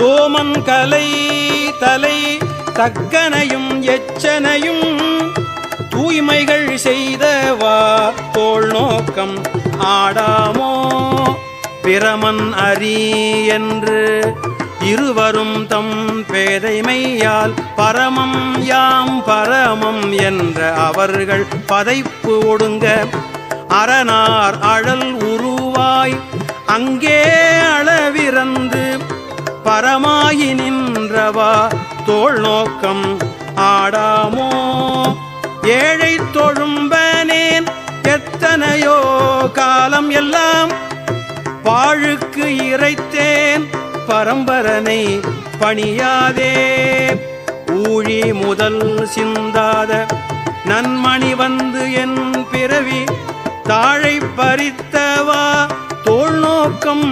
சோமன் கலை தலை தக்கனையும் எச்சனையும் தூய்மைகள் செய்தவா தோல் நோக்கம் ஆடாமோ? பிரமன் அரி என்று இருவரும் தம் பேதைமையால் பரமம் யாம் பரமம் என்ற அவர்கள் பதைப்பு ஒடுங்க. அரணார் அழல் உருவாய் அங்கே பரமாயி நின்றவா தோல் நோக்கம் ஆடாமோ? ஏழை தொழும்பனேன் எத்தனையோ காலம் எல்லாம் பாழுக்கு இறைத்தேன் பரம்பரனை பணியாதே. ஊழி முதல் சிந்தாத நன்மணி வந்து என் பிறவி தாழை பறித்தவா? தோல் நோக்கம்